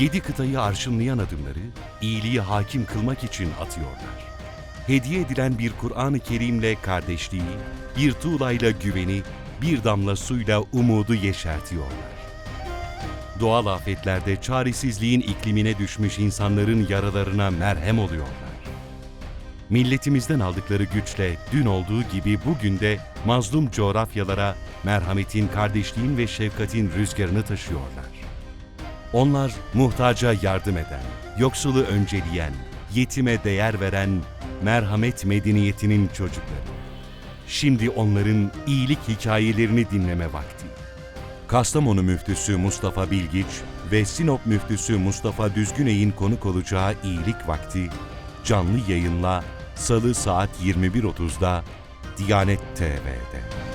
yedi kıtayı arşınlayan adımları iyiliği hakim kılmak için atıyorlar. Hediye edilen bir Kur'an-ı Kerim'le kardeşliği, bir tuğlayla güveni, bir damla suyla umudu yeşertiyorlar. Doğal afetlerde çaresizliğin iklimine düşmüş insanların yaralarına merhem oluyorlar. Milletimizden aldıkları güçle dün olduğu gibi bugün de mazlum coğrafyalara merhametin, kardeşliğin ve şefkatin rüzgarını taşıyorlar. Onlar muhtaca yardım eden, yoksulu önceleyen, yetime değer veren merhamet medeniyetinin çocukları. Şimdi onların iyilik hikayelerini dinleme vakti. Kastamonu müftüsü Mustafa Bilgiç ve Sinop müftüsü Mustafa Düzgüney'in konuk olacağı iyilik vakti canlı yayınla Salı saat 21.30'da Diyanet TV'de.